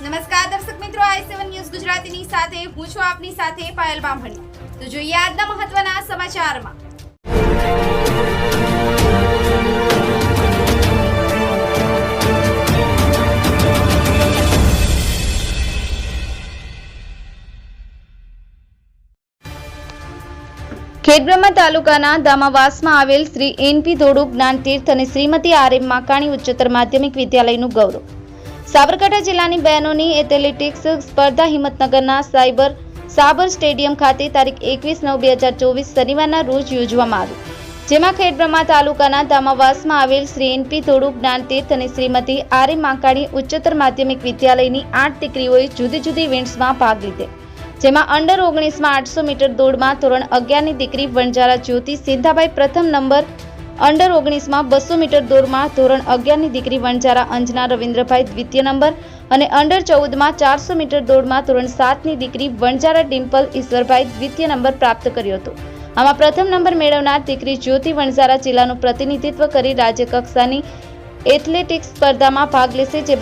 નમસ્કાર દર્શક મિત્રો, આઈ સેવન ન્યૂઝ ગુજરાતીની સાથે, હું છું આપની સાથે પાયલ બામણી. તો જોઈએ આજના મહત્વના સમાચારમાં. ખેડબ્રહ્મા તાલુકાના દામાવાસમાં આવેલ શ્રી એનપી ધોડુ જ્ઞાન તીર્થ અને શ્રીમતી આર એમ માકાણી ઉચ્ચતર માધ્યમિક વિદ્યાલયનું ગૌરવ. સાબરકાંઠા જિલ્લાની બહેનોની એથ્લેટિક્સ સ્પર્ધા હિંમતનગરના સાયબર સાબર સ્ટેડિયમ ખાતે તારીખ એકવીસ નવ બે હજાર ચોવીસ શનિવારના રોજ યોજવામાં આવી. જેમાં ખેડબ્રહ્મા તાલુકાના દામાવાસમાં આવેલ શ્રી એનપી ધોડુ જ્ઞાન તીર્થ અને શ્રીમતી આર એમ માકાણી ઉચ્ચતર માધ્યમિક વિદ્યાલયની આઠ દીકરીઓએ જુદી જુદી ઇવેન્ટ્સમાં ભાગ લીધે. જેમાં અંડર ઓગણીસમાં આઠસો મીટર દોડમાં ધોરણ અગિયારની દીકરી વણજારા જ્યોતિ સિંધાભાઈ પ્રથમ નંબર અંડર ઓગણીસમાં બસો મીટર દોડમાં ધોરણ અગિયારની દીકરી વણજારા અંજના રવિન્દ્રભાઈ દ્વિતીય નંબર અને અંડર ચૌદમાં ચારસો મીટર દોડમાં ધોરણ સાતની દીકરી વણજારા ડિમ્પલ ઈશ્વરભાઈ દ્વિતીય નંબર પ્રાપ્ત કર્યો હતો. આમાં પ્રથમ નંબર મેળવનાર દીકરી જ્યોતિ વણઝારા જિલ્લાનું પ્રતિનિધિત્વ કરી રાજ્ય કક્ષાની એથ્લેટિક્સ સ્પર્ધામાં ભાગ લેશે, જે